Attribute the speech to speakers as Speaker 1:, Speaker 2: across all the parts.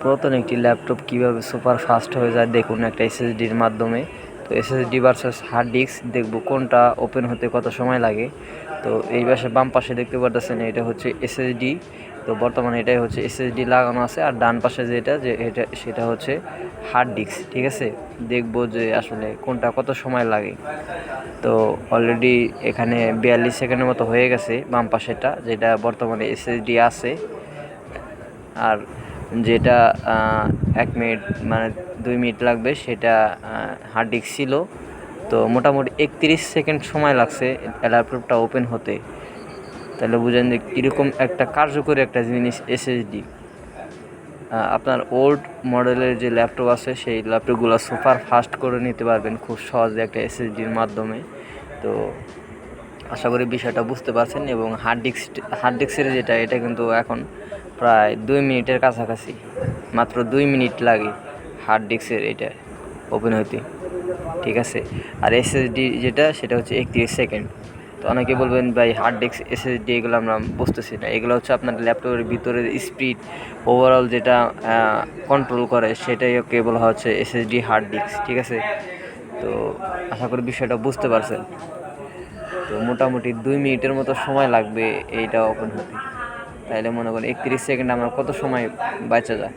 Speaker 1: পুরাতন একটি ল্যাপটপ কীভাবে সুপার ফাস্ট হয়ে যায় দেখুন একটা এসএসডির মাধ্যমে। তো এসএসডি ভার্সাস হার্ড ডিস্ক দেখব কোনটা ওপেন হতে কত সময় লাগে। তো এই পাশে বাম পাশে দেখতে পারতেছেন এটা হচ্ছে এসএসডি। তো বর্তমানে এটাই হচ্ছে এসএসডি লাগানো আছে আর ডান পাশে যেটা, যে এটা, সেটা হচ্ছে হার্ড ডিস্ক ঠিক আছে? দেখব যে আসলে কোনটা কত সময় লাগে। তো অলরেডি এখানে বিয়াল্লিশ সেকেন্ডের মতো হয়ে গেছে বাম পাশেটা যেটা বর্তমানে এসএসডি আছে। আর যেটা এক মিনিট মানে দুই মিনিট লাগবে, সেটা হার্ড ডিস্ক ছিল। তো মোটামুটি একত্রিশ সেকেন্ড সময় লাগছে ল্যাপটপটা ওপেন হতে। তাহলে বুঝেন যে কীরকম একটা কার্যকরী একটা জিনিস এসএসডি আপনার ওল্ড মডেলের যে ল্যাপটপ আছে, সেই ল্যাপটপগুলো সুপার ফাস্ট করে নিতে পারবেন খুব সহজে একটা এসএসডির মাধ্যমে। তো আশা করি বিষয়টা বুঝতে পারছেন এবং হার্ড ডিস্ক হার্ড ডিস্কের যেটা, এটা কিন্তু এখন প্রায় দুই মিনিটের কাছাকাছি, মাত্র দুই মিনিট লাগে হার্ড ডিস্কের এটা ওপেন হইতে ঠিক আছে? আর এসএসডি যেটা, সেটা হচ্ছে একত্রিশ সেকেন্ড তো অনেকে বলবেন, ভাই হার্ড ডিস্ক এসএসডি এগুলো আমরা বুঝতেছি না। এগুলো হচ্ছে আপনার ল্যাপটপের ভিতরে স্পিড ওভারঅল যেটা কন্ট্রোল করে, সেটাই ওকে বলা হচ্ছে এসএসডি হার্ড ডিস্ক ঠিক আছে? তো আশা করি বিষয়টা বুঝতে পারছেন। তো মোটামুটি দুই মিনিটের মতো সময় লাগবে এইটা ওপেন হতে। তাইলে মনে করেন একত্রিশ সেকেন্ড আমার কত সময় বাঁচা যায়?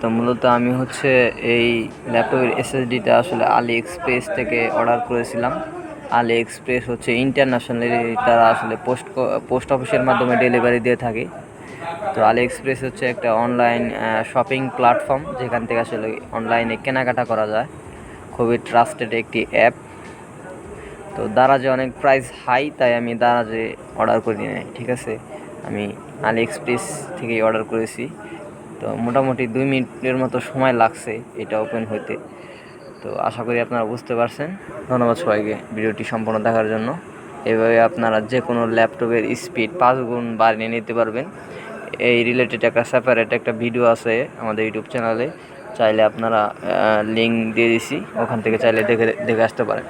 Speaker 1: তো মূলত আমি হচ্ছে এই ল্যাপটপের এসএসডিটা আসলে আলি এক্সপ্রেস থেকে অর্ডার করেছিলাম। আলি এক্সপ্রেস হচ্ছে ইন্টারন্যাশনালি তারা আসলে পোস্ট পোস্ট অফিসের মাধ্যমে ডেলিভারি দিয়ে থাকে। তো আলি এক্সপ্রেস হচ্ছে একটা অনলাইন শপিং প্ল্যাটফর্ম যেখান থেকে আসলে অনলাইনে কেনাকাটা করা যায়। খুবই ট্রাস্টেড একটি অ্যাপ তো দারাজে অনেক প্রাইস হাই তাই আমি দারাজে অর্ডার করি নাই, ঠিক আছে? আমি আলি এক্সপ্রেস থেকেই অর্ডার করেছি। তো মোটামুটি দুই মিনিটের মতো সময় লাগছে এটা ওপেন হইতে। তো আশা করি আপনারা বুঝতে পারছেন। ধন্যবাদ সবাইকে ভিডিওটি সম্পূর্ণ দেখার জন্য। এভাবে আপনারা যে কোনো ল্যাপটপের স্পিড পাঁচ গুণ বাড়িয়ে নিতে পারবেন। এই রিলেটেড একটা সেপারেট একটা ভিডিও আছে আমাদের ইউটিউব চ্যানেলে চাইলে আপনারা লিঙ্ক দিয়ে দিছি। ওখান থেকে চাইলে দেখে দেখে আসতে পারেন।